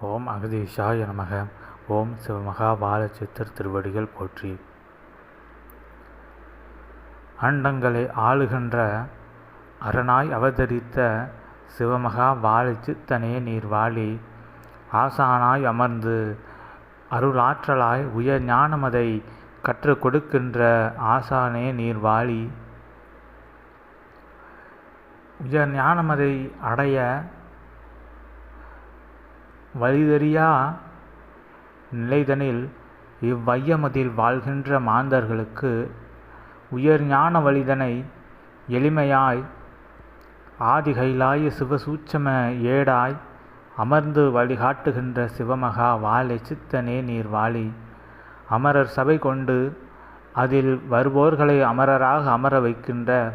ஓம் அகதீஷாய நமக. ஓம் சிவமகா பாலச்சித்தர் திருவடிகள் போற்றி. அண்டங்களை ஆளுகின்ற அரணாய் அவதரித்த சிவமகா வாழிச்சித்தனே நீர் வாழி ஆசானாய் அமர்ந்து அருளாற்றலாய் உயர் ஞானமதை கற்றுக் கொடுக்கின்ற ஆசானே நீர் வாழி. உயர் ஞானமதை அடைய வழிதறியா? நிலைதனில் இவ்வையமதில் வாழ்கின்ற மாந்தர்களுக்கு உயர் ஞான வழிதனை எளிமையாய் ஆதிகைலாய சிவசூட்சம ஏடாய் அமர்ந்து வழிகாட்டுகின்ற சிவமகா வாழை சித்தனே நீர் வாழி. அமரர் சபை கொண்டு அதில் வருவோர்களை அமரராக அமர வைக்கின்ற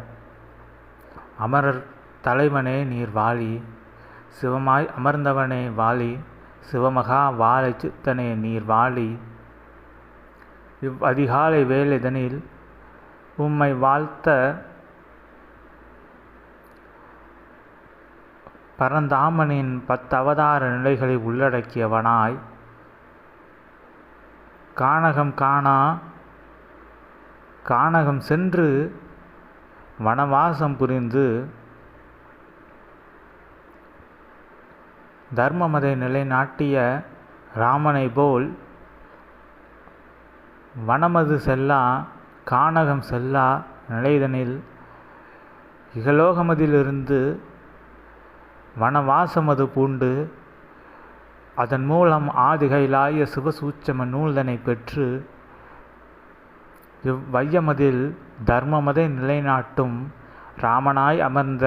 அமரர் தலைவனே நீர் வாழி. சிவமாய் அமர்ந்தவனே வாழி. சிவமகா வாழை சித்தனே நீர் வாழி. இவ் அதிகாலை வேலைதனில் உம்மை வாழ்த்த பரந்தாமனின் பத்தவதார நிலைகளை உள்ளடக்கியவனாய். காணகம் காணா காணகம் சென்று வனவாசம் புரிந்து தர்மமதை நிலைநாட்டிய ராமனை போல் வனமது செல்லா கானகம் செல்லா நிலைதனில் இகலோகமதிலிருந்து வனவாசமது பூண்டு அதன் மூலம் ஆதிகைலாய சிவசூச்சம நூல்தனை பெற்று இவ்வையமதில் தர்மமதை நிலைநாட்டும் ராமனாய் அமர்ந்த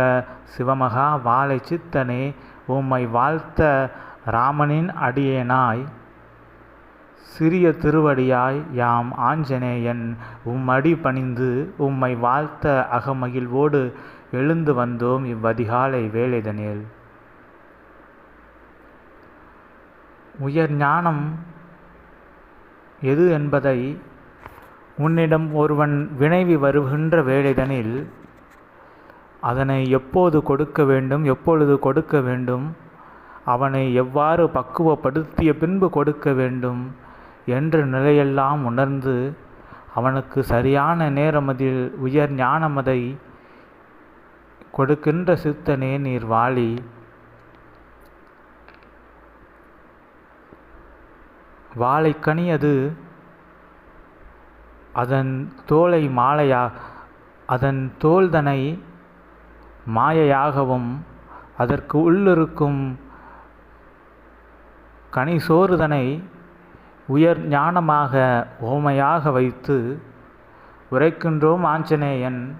சிவமகா வாழை சித்தனே உம்மை வாழ்த்த ராமனின் அடியேனாய். சிறிய திருவடியாய் யாம் ஆஞ்சநேயன் உம்மடி பணிந்து உம்மை வாழ்த்த அகமகிழ்வோடு எழுந்து வந்தோம் இவ்வதிகாலை வேலைதனில் உயர் ஞானம் எது என்பதை உன்னிடம் ஒருவன் வினைவி வருகின்ற வேலைதனில் அதனை எப்போது கொடுக்க வேண்டும் எப்பொழுது கொடுக்க வேண்டும்? அவனை எவ்வாறு பக்குவப்படுத்திய பின்பு கொடுக்க வேண்டும்? என்ற நிலையெல்லாம் உணர்ந்து அவனுக்கு சரியான நேரமதில் உயர் ஞானமதை கொடுக்கின்ற சித்தனே நீர் வாழி வாழைக்கனி அது அதன் தோலை மாலையா அதன் தோல்தனை மாயையாகவும் அதற்கு உள்ளிருக்கும் கனிசோறுதனை உயர் ஞானமாக ஓமையாக வைத்து உரைக்கின்றோம் ஆஞ்சநேயன்.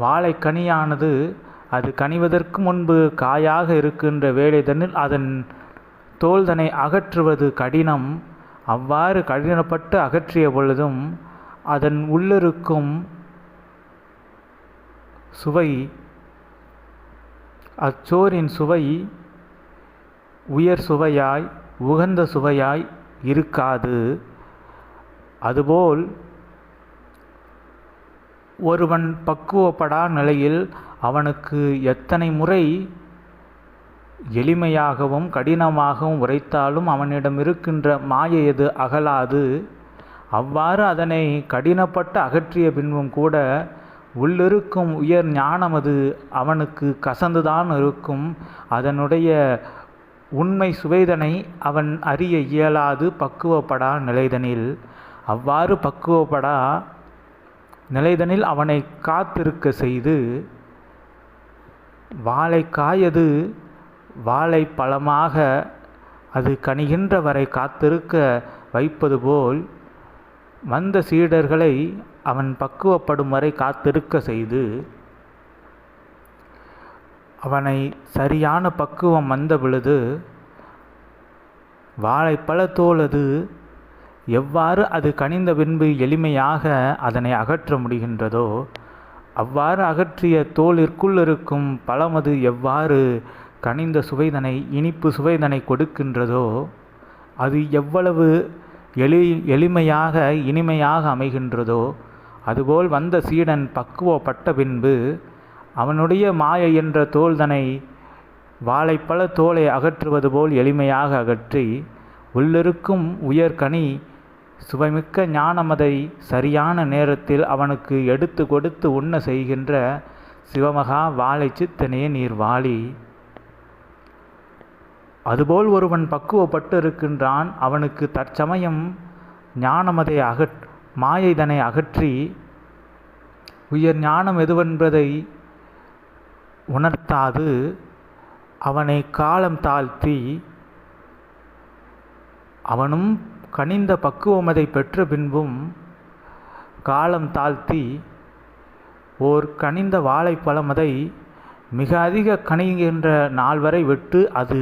வாழைக்கனியானது அது கனிவதற்கு முன்பு காயாக இருக்கின்ற வேலைதனில் அதன் தோல்தனை அகற்றுவது கடினம். அவ்வாறு கடினப்பட்டு அகற்றிய பொழுதும் அதன் உள்ளிருக்கும் சுவை அச்சோரின் சுவை உயர் சுவையாய் உகந்த சுவையாய் இருக்காது. அதுபோல் ஒருவன் பக்குவப்படா நிலையில் அவனுக்கு எத்தனை முறை எளிமையாகவும் கடினமாகவும் உரைத்தாலும் அவனிடம் இருக்கின்ற மாயை எது அகலாது? அவ்வாறு அதனை கடினப்பட்டு அகற்றிய பின்பும் கூட உள்ளிருக்கும் உயர் ஞானமது அவனுக்கு கசந்துதான் இருக்கும். அதனுடைய உண்மை சுவைதனை அவன் அறிய இயலாது பக்குவப்படா நிலைதனில். அவ்வாறு பக்குவப்படா நிலைதனில் அவனை காத்திருக்க செய்து வாழைக்காயது வாழை பழமாக அது கணிகின்ற வரை காத்திருக்க வைப்பது போல் வந்த சீடர்களை அவன் பக்குவப்படும் வரை காத்திருக்க செய்து அவனை சரியான பக்குவம் வந்த பொழுது வாழைப்பழத்தோல் அது எவ்வாறு அது கனிந்த பின்பு எளிமையாக அதனை அகற்ற முடிகின்றதோ அவ்வாறு அகற்றிய தோலிற்குள் இருக்கும் பழமது எவ்வாறு கனிந்த சுவைதனை இனிப்பு சுவைதனை கொடுக்கின்றதோ அது எவ்வளவு எளி எளிமையாக இனிமையாக அமைகின்றதோ அதுபோல் வந்த சீடன் பக்குவப்பட்ட பின்பு அவனுடைய மாயை என்ற தோல்தனை வாழைப்பழ தோலை அகற்றுவது போல் எளிமையாக அகற்றி உள்ளிருக்கும் உயர்கனி சுவைமிக்க ஞானமதை சரியான நேரத்தில் அவனுக்கு எடுத்து கொடுத்து உண்ண செய்கின்ற சிவமகா வாழை சித்தனே நீர் வாழி. அதுபோல் ஒருவன் பக்குவப்பட்டு இருக்கின்றான் அவனுக்கு தற்சமயம் ஞானமதை அகற் மாயைதனை அகற்றி உயர் ஞானம் எதுவென்பதை உணர்த்தாது அவனை காலம் தாழ்த்தி அவனும் கனிந்த பக்குவமதை பெற்ற பின்பும் காலம் தாழ்த்தி ஓர் கனிந்த வாழைப்பழமதை மிக அதிக கனிகின்ற நாள் வரை விட்டு அது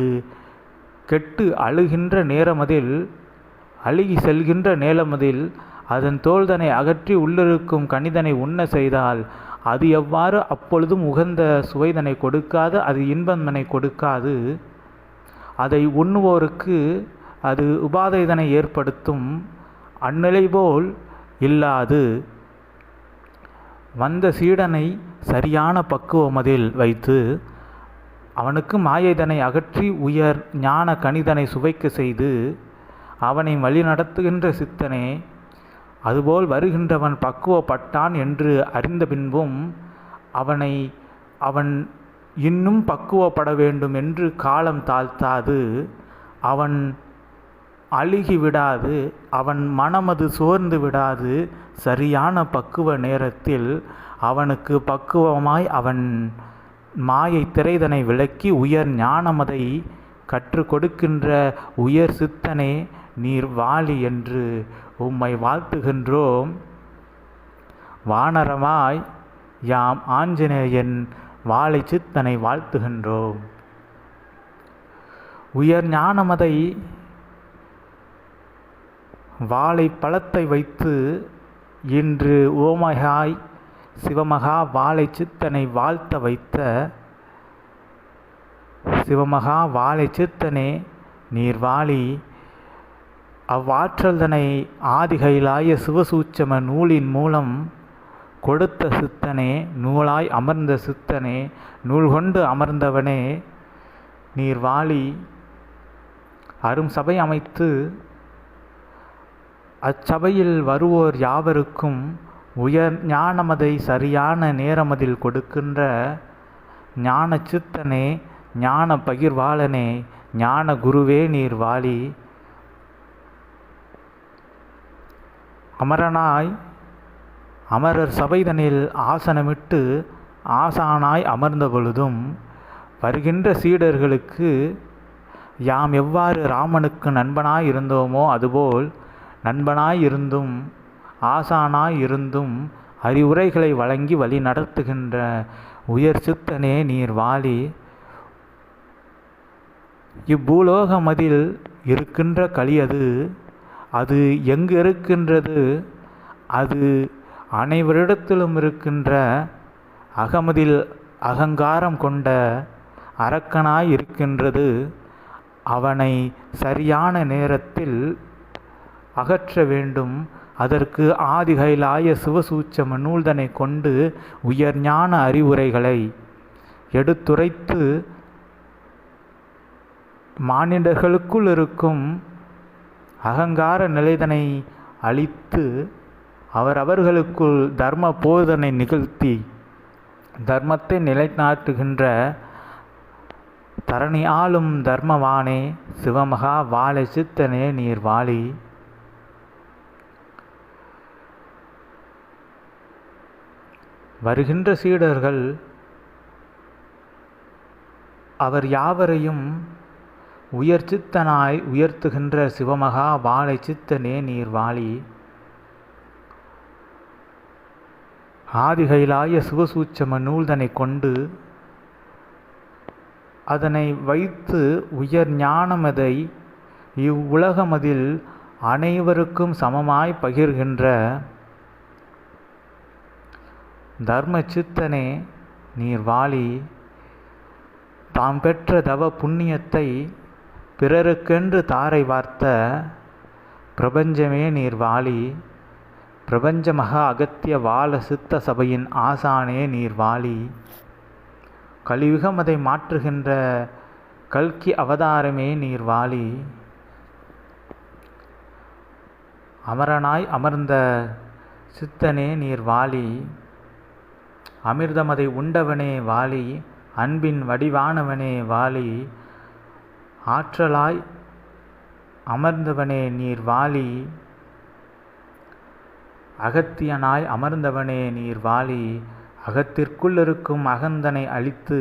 கெட்டு அழுகின்ற நேரமதில் அழுகி செல்கின்ற நேரமதில் அதன் தோல்தனை அகற்றி உள்ளிருக்கும் கனிதனை உண்ண செய்தால் அது எவ்வாறு அப்பொழுதும் உகந்த சுவைதனை கொடுக்காது அது இன்பந்தனை கொடுக்காது. அதை உண்ணுவோருக்கு அது உபாதைதனை ஏற்படுத்தும் அந்நிலை போல் இல்லாது. வந்த சீடனை சரியான பக்குவமதில் வைத்து அவனுக்கு மாயைதனை அகற்றி உயர் ஞான கணிதனை சுவைக்க செய்து அவனை வழிநடத்துகின்ற சித்தனே அதுபோல் வருகின்றவன் பக்குவப்பட்டான் என்று அறிந்த பின்பும் அவனை அவன் இன்னும் பக்குவப்பட வேண்டும் என்று காலம் தாழ்த்தாது. அவன் அழுகி விடாது அவன் மனமது சோர்ந்து விடாது. சரியான பக்குவ நேரத்தில் அவனுக்கு பக்குவமாய் அவன் மாயை திரைதனை விளக்கி உயர் ஞானமதை கற்றுக் கொடுக்கின்ற உயர் சித்தனே நீர் வாலி என்று உம்மை வாழ்த்துகின்றோம். வானரமாய் யாம் ஆஞ்சநேயன் வாழை சித்தனை வாழ்த்துகின்றோம். உயர் ஞானமதை வாழை பழத்தை வைத்து இன்று ஓமகாய் சிவமகா வாழை சித்தனை வாழ்த்த வைத்த சிவமகா வாழை சித்தனே நீர் வாழி அவ்வாற்றல்தனை ஆதிகையிலாய சிவசூச்சம நூலின் மூலம் கொடுத்த சித்தனே நூலாய் அமர்ந்த சித்தனே நூல் கொண்டு அமர்ந்தவனே நீர் வாழி அரும் சபை அமைத்து அச்சபையில் வருவோர் யாவருக்கும் உயர் ஞானமதை சரியான நேரமதில் கொடுக்கின்ற ஞான சித்தனே ஞான பகிர்வாளனே ஞான குருவே நீர் வாலி. அமரனாய் அமரர் சபைதனில் ஆசனமிட்டு ஆசானாய் அமர்ந்த பொழுதும் வருகின்ற சீடர்களுக்கு யாம் எவ்வாறு ராமனுக்கு நண்பனாய் இருந்தோமோ அதுபோல் நண்பனாய் இருந்தும் ஆசானாய் இருந்தும் அறிவுரைகளை வழங்கி வழி நடத்துகின்ற உயர் சித்தனே நீர் வாழி இப்பூலோகமதில் இருக்கின்ற களியது அது. எங்கு இருக்கின்றது? அது அனைவரிடத்திலும் இருக்கின்ற அகமதில் அகங்காரம் கொண்ட அரக்கனாய் இருக்கின்றது அவனை சரியான நேரத்தில் அகற்ற வேண்டும். அதற்கு ஆதிகைலாய சிவசூச்சம நூல்தனை கொண்டு உயர் ஞான அறிவுரைகளை எடுத்துரைத்து மானிடர்களுக்குள் இருக்கும் அகங்கார நிலைதனை அழித்து அவரவர்களுக்குள் தர்ம போதனை நிகழ்த்தி தர்மத்தை நிலைநாட்டுகின்ற தரணி ஆளும் தர்மவானே சிவமகா வாழை சித்தனே நீர் வாழி. வருகின்ற சீடர்கள் அவர் யாவரையும் உயர் சித்தனாய் உயர்த்துகின்ற சிவமகா வாழை சித்தனே நீர் வாழி. ஆதிகைலாய சிவசூச்சம நூல்தனை கொண்டு அதனை வைத்து உயர் ஞானமதை இவ்வுலகமதில் அனைவருக்கும் சமமாய் பகிர்கின்ற தர்ம சித்தனே நீர் வாழி தாம் பெற்ற தவ புண்ணியத்தை பிறருக்கென்று தாரை வார்த்த பிரபஞ்சமே நீர் வாழி பிரபஞ்ச மகா அகத்திய வாழ சித்த சபையின் ஆசானே நீர் வாழி. கலியுகம் அதை மாற்றுகின்ற கல்கி அவதாரமே நீர் வாழி. அமரனாய் அமர்ந்த சித்தனே நீர் வாழி. அமிர்தமதை உண்டவனே வாழி அன்பின் வடிவானவனே வாலி ஆற்றலாய் அமர்ந்தவனே நீர் வாழி அகத்தியனாய் அமர்ந்தவனே நீர் வாழி அகத்திற்குள் இருக்கும் அகந்தனை அழித்து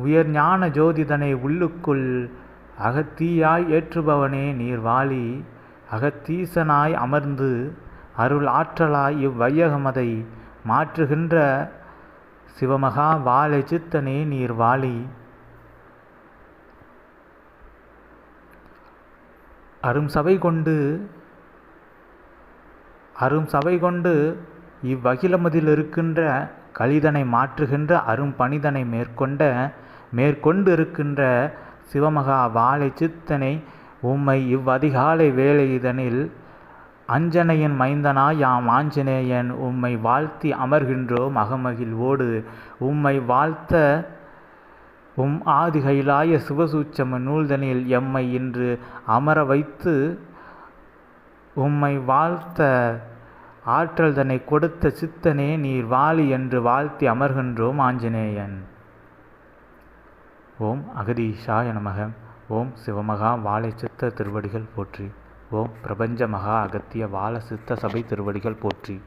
உயர் ஞான ஜோதிதனை உள்ளுக்குள் அகத்தீயாய் ஏற்றுபவனே நீர் வாழி அகத்தீசனாய் அமர்ந்து அருள் ஆற்றலாய் இவ்வையகமதை மாற்றுகின்ற சிவமகா வாழை சித்தனே நீர் வாழி. அரும் சபை கொண்டு அரும் சபை கொண்டு இவ்வகிலமதில் இருக்கின்ற கலிதனை மாற்றுகின்ற அரும் பணிதனை மேற்கொண்ட மேற்கொண்டு இருக்கின்ற சிவமகா வாழை சித்தனை உம்மை இவ்வதிகாலை வேலை இதனில் அஞ்சனையின் மைந்தனா யாம் ஆஞ்சநேயன் உம்மை வாழ்த்தி அமர்கின்றோம் அகமகிழ்வோடு உம்மை வாழ்த்த உம் ஆதி கைலாய சிவசூச்சம நூல்தனில் எம்மை இன்று அமர வைத்து உம்மை வாழ்த்த ஆற்றல் தன்னை கொடுத்த சித்தனே நீர் வாலி என்று வாழ்த்தி அமர்கின்றோம் ஆஞ்சநேயன். ஓம் அகதீஷாய நமக. ஓம் சிவமகா வாழை சித்த திருவடிகள் போற்றி. ஓம் பிரபஞ்ச மகா அகத்திய வாழ சித்த சபை திருவடிகள் போற்றி.